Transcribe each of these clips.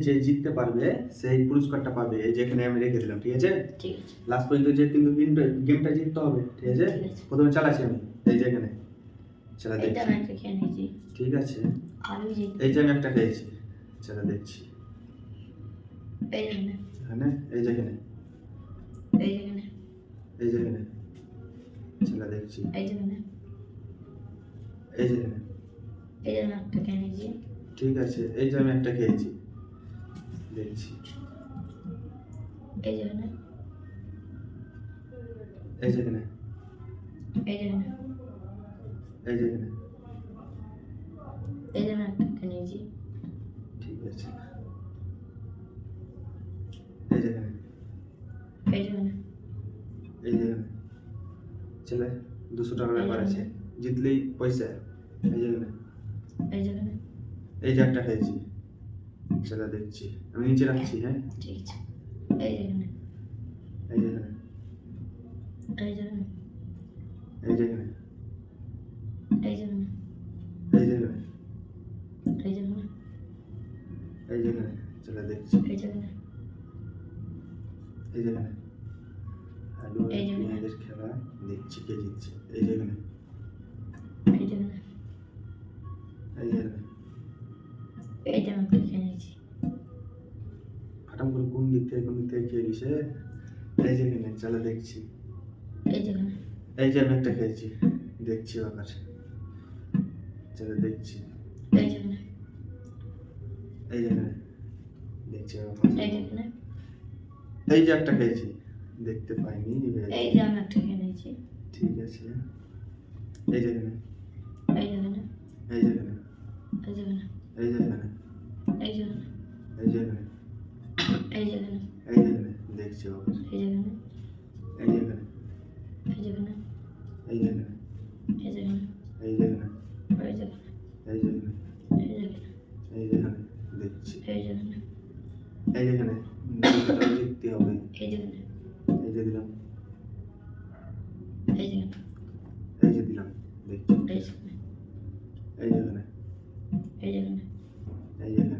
যে জিততে পারবে সেই পুরস্কারটা পাবে এই যেখানে আমি রেখে দিলাম ঠিক আছে লাস্ট পর্যন্ত যে কিন্তু গেমটা গেমটা জিততে হবে ঠিক আছে প্রথমে চালাচ্ছি আমি এই যে এখানে চালা দেখছি ঠিক আছে এই যে আমি একটা খেয়েছি চালা দেখছি এই যেখানে এখানে এই যেখানে এই যেখানে এই যেখানে চালা দেখছি এই যেখানে এই যেখানে ঠিক আছে এই যে আমি একটা খেয়েছি দেখছি এই যে না এই যে না এই যে না এই যে না এই যে না কেনেছি ঠিক আছে এই যে না এই যে না এই যে না চলে দুশো টাকার ব্যাপার আছে জিতলেই পয়সা এই যে না এই যে না খেয়েছি চলে দেখছি। আমি নিচে রাখছি হ্যাঁ? ঠিক আছে। এই থেকে খেয়ে দিছে এই চলে দেখছি এই এই যে আমি একটা খেয়েছি দেখছি আবার চলে দেখছি এই এই যেখানে দেখছি এই যে একটা খেয়েছি দেখতে পাইনি এই যে আমি একটা খেয়ে ঠিক আছে এই যেখানে এই যেখানে এই যেখানে এই যেখানে এই যেখানে এই যেখানে এই এই এই যেখানে দেখছি আবার এই যেখানে এই যেখানে এই যেখানে এই যেখানে এই যেখানে এই যেখানে এই যেখানে এই যেখানে এই যেখানে এই যেখানে দেখছি এই যেখানে এই যেখানে দুটোটা জিততে হবে এই যেখানে এই যে দিলাম এই যেখানে এই যে দিলাম দেখছি এই যেখানে এই যেখানে এই যেখানে এই যেখানে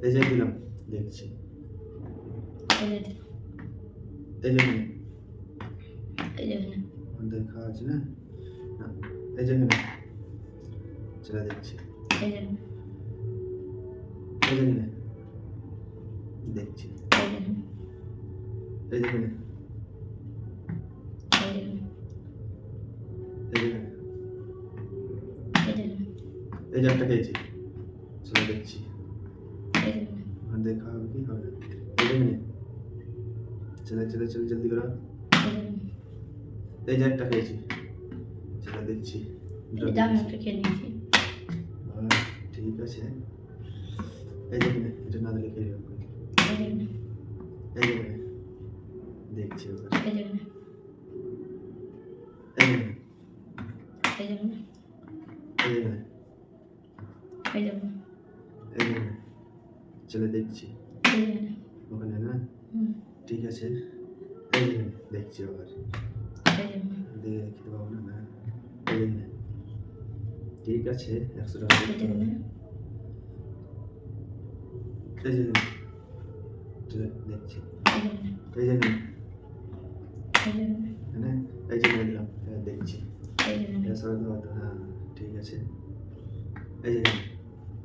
ভেজে যে দিলাম দেখছি। এই যে দেখা আছে না? এই জন্য সেটা দেখছি এই দেখছি। এই যে এই যে একটা পেয়েছি চলে চলে চলে জলদি করো এই যে একটা খেয়েছি সেটা দেখছি ঠিক আছে এই যে এটা না দিলে খেয়ে এই যে দেখছি ওটা এই যে চলে দেখছি ওখানে না ঠিক আছে। দেখছি আবার। দিয়ে খেতে পাবো না না ঠিক আছে একশো টাকা দেখছি। এই জন্য মানে, হ্যাঁ এই জন্য দিলাম দেখছি হ্যাঁ ঠিক আছে। এই যে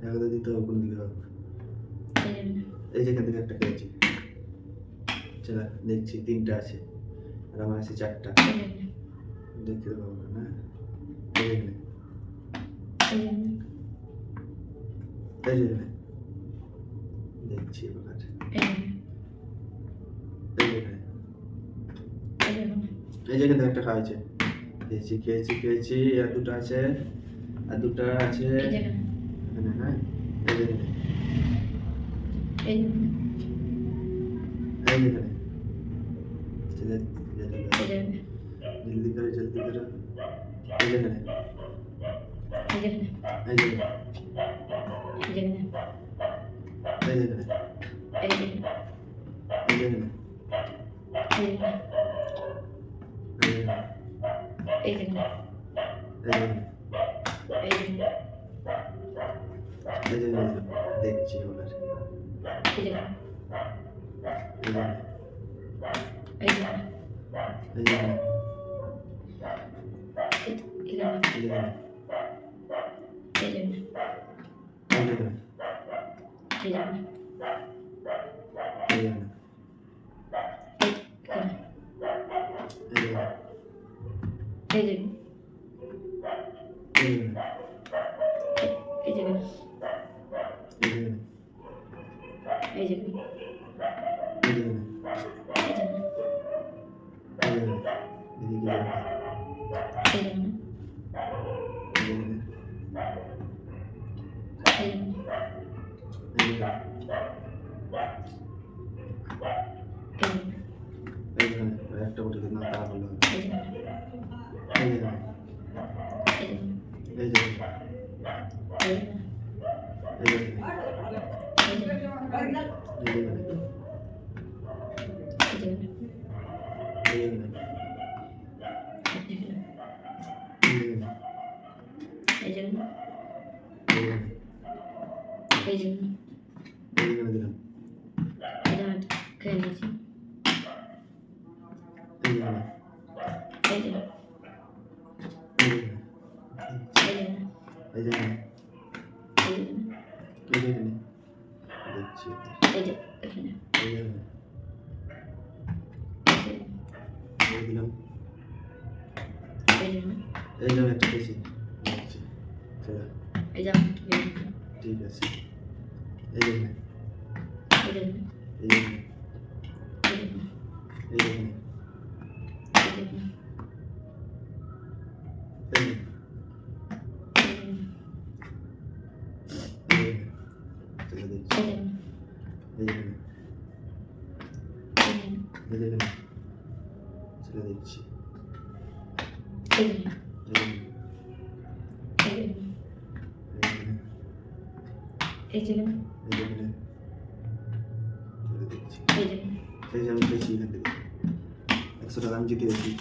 একদা দিতে হবে কোন দিকে হবে। এই যেখান থেকে একটা খেয়েছি হচ্ছে দেখছি তিনটা আছে। আর আমার আছে চারটা। দেখে দেবো না না? এই দেখছি এবার। এই যে এখানে একটা খাওয়াইছে খেয়েছি খেয়েছি খেয়েছি আর দুটো আছে। আর দুটো আছে। नहीं चले जल्दी करो जल्दी करो जल्दी करो जल्दी करो जल्दी Dedim dedim. Dedim şimdi bunlar. Dedim. এখানে এই যে এখানে এই যে এখানে এই যে এখানে এই যে এখানে এদিকে যাও। এই যে এখানে এই যে এখানে এই যে এখানে খেয়ে নিয়েছি ঠিক আছে এই যে এখানে এই যে 대장 대장 대장 대장 대장 টাকা আমি জিতে গেছি।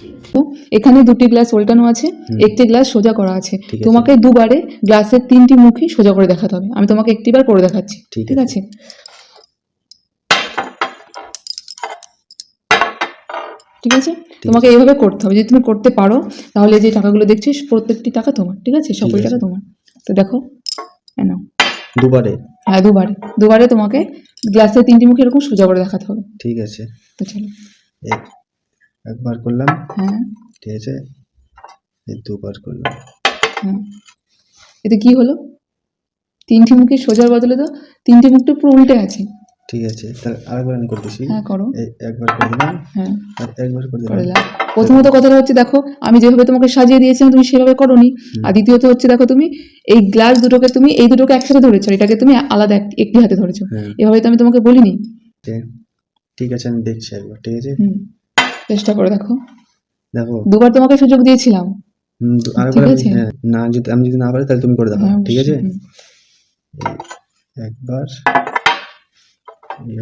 ঠিক আছে তো এখানে দুটি গ্লাস উল্টানো আছে একটি গ্লাস সোজা করা আছে। তোমাকে দুবারে গ্লাসের তিনটি মুখই সোজা করে দেখাতে হবে। আমি তোমাকে একটিবার করে দেখাচ্ছি। ঠিক আছে। ঠিক আছে? তোমাকে এইভাবে করতে হবে। যদি তুমি করতে পারো তাহলে যে টাকাগুলো দেখছিস প্রত্যেকটি টাকা তোমার। ঠিক আছে? সকল টাকা তোমার। তো দেখো নাও। দুবারে? হ্যাঁ দুবারে। দুবারে তোমাকে গ্লাসের তিনটি মুখ এরকম সোজা করে দেখাতে হবে। ঠিক আছে। তো চলো। একবার করলাম। হ্যাঁ ঠিক আছে? এই দুবার করলাম। হ্যাঁ এতে কি হলো? তিনটি মুখের সোজার বদলে তো তিনটি মুখটা পুরো উল্টে আছে ঠিক আছে তাহলে আরেকবার আমি করতেছি হ্যাঁ করো। একবার করে দিলাম। হ্যাঁ। আর একবার করে দিলাম। প্রথমত কথাটা হচ্ছে দেখো আমি যেভাবে তোমাকে সাজিয়ে দিয়েছিলাম তুমি সেভাবে করোনি। আর দ্বিতীয়ত হচ্ছে দেখো তুমি এই গ্লাস দুটোকে তুমি এই দুটোকে একসাথে ধরেছো এটাকে তুমি আলাদা একটি হাতে ধরেছো। এভাবে তো আমি তোমাকে বলিনি। ঠিক- ঠিক আছে আমি দেখছি একবার। ঠিক আছে? হুম। চেষ্টা করে দেখো। দেখো। দুবার তোমাকে সুযোগ দিয়েছিলাম। আরেকবার। হ্যাঁ না যদি আমি যদি না পারি তাহলে তুমি করে দেবো হ্যাঁ, ঠিক আছে? একবার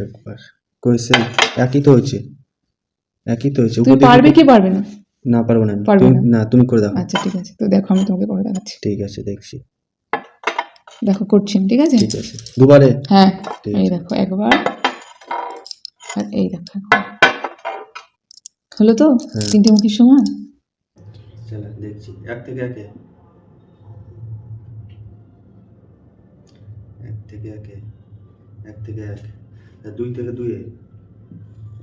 একবার। কোয়েশ্চেন একই তো হচ্ছে একই তো হচ্ছে তুমি পারবে কি পারবে না? না পারব না আমি। পারবে না। তুমি করে দাও আচ্ছা ঠিক আছে। তো দেখো আমি তোমাকে করে দেখাচ্ছি। ঠিক আছে দেখছি। দেখো করছি ঠিক আছে? ঠিক আছে। দুবারে? হ্যাঁ। এই দেখো একবার। আর এই দেখো। হলো তো? হ্যাঁ। তিনটে মুখের সময় চলো দেখছি। এক থেকে একে। এক থেকে একে। এক থেকে এক। দুই থেকে দুয়ে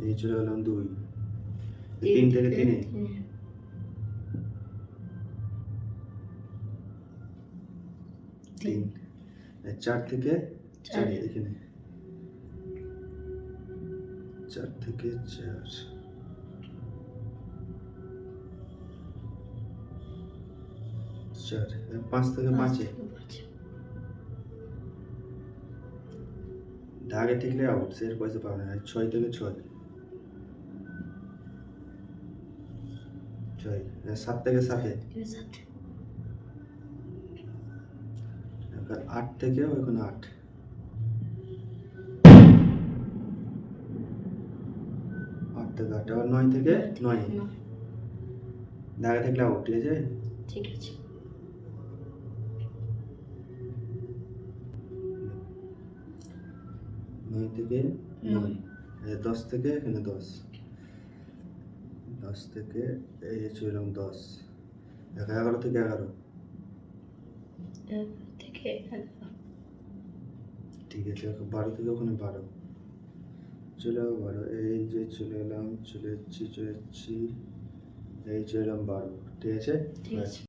এই চলে গেলাম দুই। তিন থেকে তিনে তিন। চার থেকে? চার চারে। এখানে। চার থেকে চার। চার পাঁচ থেকে পাঁচে দাগে ঠিকলে আউট সে পয়সা পাবে না ছয় থেকে ছয়। ছয় সাত থেকে সাতে। আট থেকে ওইখানে আট। আট থেকে আট এবার নয় থেকে নয় নয়। দাগে থাকলে আউট ঠিক আছে? ঠিক আছে। নয় থেকে নয়। দশ থেকে এখানে দশ। দশ থেকে এই যে চললাম দশ। এগারো থেকে এগারো। থেকে ঠিক আছে বারো থেকে ওখানে বারো। চলে যাব বারো। এই যে চলে এলাম চলে যাচ্ছি চলে যাচ্ছি এই চলে এলাম বারো। ঠিক আছে।